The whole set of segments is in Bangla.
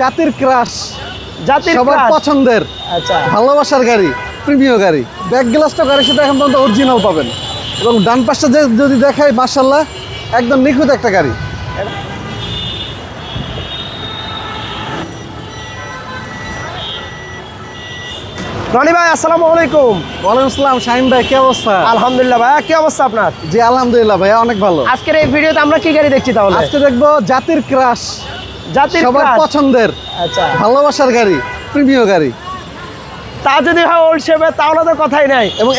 জাতির ক্রাশ জাতির সবার পছন্দের আচ্ছা। ভালোবাসার গাড়ি প্রিমিয় গাড়ি। ব্যাক গ্লাসটা গাড়ি সেটা এখন পর্যন্ত অরিজিনাল পাবেন। এবং ডান পাশটা যে যদি দেখাই মার্শাল্লাহ একদম নিখুঁত একটা গাড়ি। রনি ভাই আসসালামু আলাইকুম। ওয়ালাইকুম আসসালাম শাহিন ভাই কি অবস্থা? আলহামদুলিল্লাহ ভাই কি অবস্থা আপনার? জি আলহামদুলিল্লাহ ভাইয়া অনেক ভালো। আজকের এই ভিডিওতে আমরা কি গাড়ি দেখছি তাহলে? আজকে দেখব জাতির ক্রাশ জাতির সবার পছন্দের আচ্ছা। ভালোবাসার গাড়ি প্রিমিয় গাড়ি। তা যদি হয় ওল্ড শেপের তাহলে তো কথাই নাই। এবং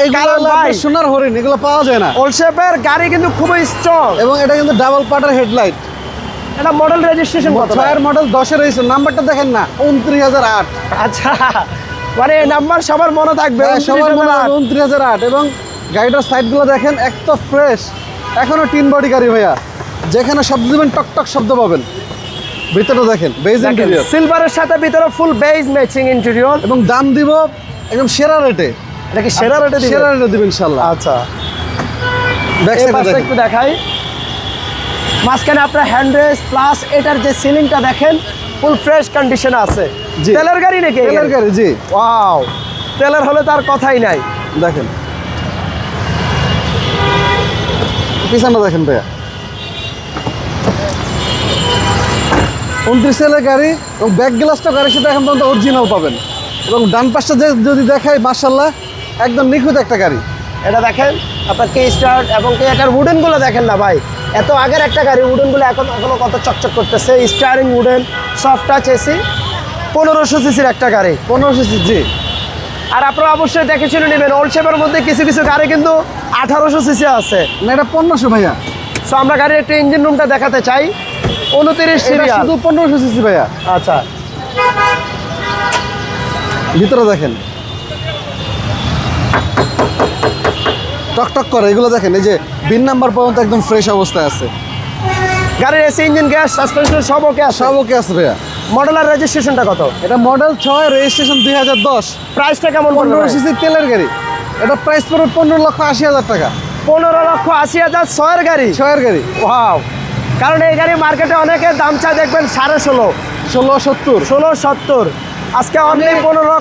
সোনার হরিণ এগুলো পাওয়া যায় না। ওল্ড শেপের গাড়ি কিন্তু খুবই স্ট্রং এবং এটা কিন্তু ডাবল পার্টার হেডলাইট এটা মডেল রেজিস্ট্রেশন কত ছয়ের মডেল দশের রেজিস্টার নাম্বারটা দেখেন না উনত্রিশ হাজার আট। আচ্ছা মানে নাম্বার সবার মনে থাকবে হ্যাঁ, সবার মনে উনত্রিশ হাজার আট। এবং গাড়িটার সাইডগুলো দেখেন এক তো ফ্রেশ এখনও তিন বডি গাড়ি ভাইয়া। যেখানে শব্দ দিবেন টক টক শব্দ পাবেন। ভিতরটা দেখেন বেজ ইন্টেরিয়র সিলভারের সাথে ভিতরে ফুল বেজ ম্যাচিং ইন্টেরিয়র এবং দাম দিব একদম সেরা রেটে এটা কি সেরা রেটে দিবেন? সেরা রেটে দিবেন ইনশাল্লাহ আচ্ছা। ব্যাক সাইডে একটু দেখাই। মাঝখানে আপনার হ্যান্ড রেস প্লাস এটার যে সিলিংটা দেখেন ফুল ফ্রেশ কন্ডিশনে আছে। জি। তেলের গাড়ি নাকি তেলের গাড়ি জি। ওয়াও তেলের হলে তার কথাই নাই। দেখেন। পিছনে দেখেন ভাইয়া। উনত্রিশ সেলের গাড়ি এবং ব্যাক গ্লাসটা গাড়ি সেটা এখন পর্যন্ত অরিজিনাল পাবেন। এবং ডান পাশটা যে যদি দেখাই মার্শাল্লাহ একদম নিখুঁত একটা গাড়ি। এটা দেখেন আপনার কে স্টার্ট এবং কে এটার উডেনগুলো দেখেন না ভাই। এত আগের একটা গাড়ি উডেনগুলো এখন এখনও কত চকচক করতেছে। Steering wooden soft touch AC পনেরোশো সিসির একটা গাড়ি। পনেরোশো জি। আর আপনারা অবশ্যই দেখে শুনে নেবেন ওল্ড শেপের মধ্যে কিছু কিছু গাড়ি কিন্তু আঠারোশো সিসি আছে। না এটা পনেরোশো ভাইয়া। সো আমরা গাড়ির একটা ইঞ্জিন রুমটা দেখাতে চাই। উনত্রিশ সিরিয়াল শুধু পনেরোশো সিসি ভাইয়া। আচ্ছা। ভিতরে দেখেন। টক টক করে এগুলো দেখেন এই যে বিন নাম্বার পর্যন্ত একদম ফ্রেশ অবস্থায় আছে। গাড়ির এসি ইঞ্জিন গ্যাস সাসপেনশন সব ওকে আছে। সব ওকে আছে ভাইয়া। মডেলার রেজিস্ট্রেশনটা কত? এটা মডেল ছয় রেজিস্ট্রেশন দুই হাজার দশ। প্রাইসটা কেমন পনেরো? সিসি তেলের গাড়ি। এটা প্রাইস পড়বে পনেরো লক্ষ আশি হাজার টাকা। পনেরো লক্ষ আশি হাজার ছয়ের গাড়ি? ছয়ের গাড়ি। ওয়াও কারণ এই গাড়ি মার্কেটে অনেকে দাম চায় দেখবেন সাড়ে ষোলো। ষোলো সত্তর। ষোলো সত্তর। আজকে অনলি পনেরো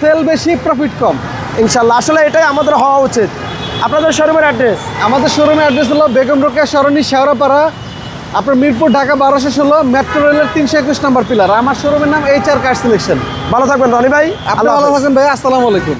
সেল বেশি প্রফিট কম? ইনশাল্লাহ আসলে এটাই আমাদের হওয়া উচিত। আপনাদের শোরুমের অ্যাড্রেস আমাদের শোরুমের অ্যাড্রেস হলো বেগম রোকেয়া সরণি শেওড়াপাড়া। আপনার মিরপুর ঢাকা বারোশো ষোলো মেট্রো রেলের তিনশো একুশ নাম্বার পিলার। আমার শোরুমের নাম এইচ আর কার সিলেকশন ভালো থাকবেন রনি ভাই। আপনি ভালো। থাকেন ভাই আসসালামু আলাইকুম।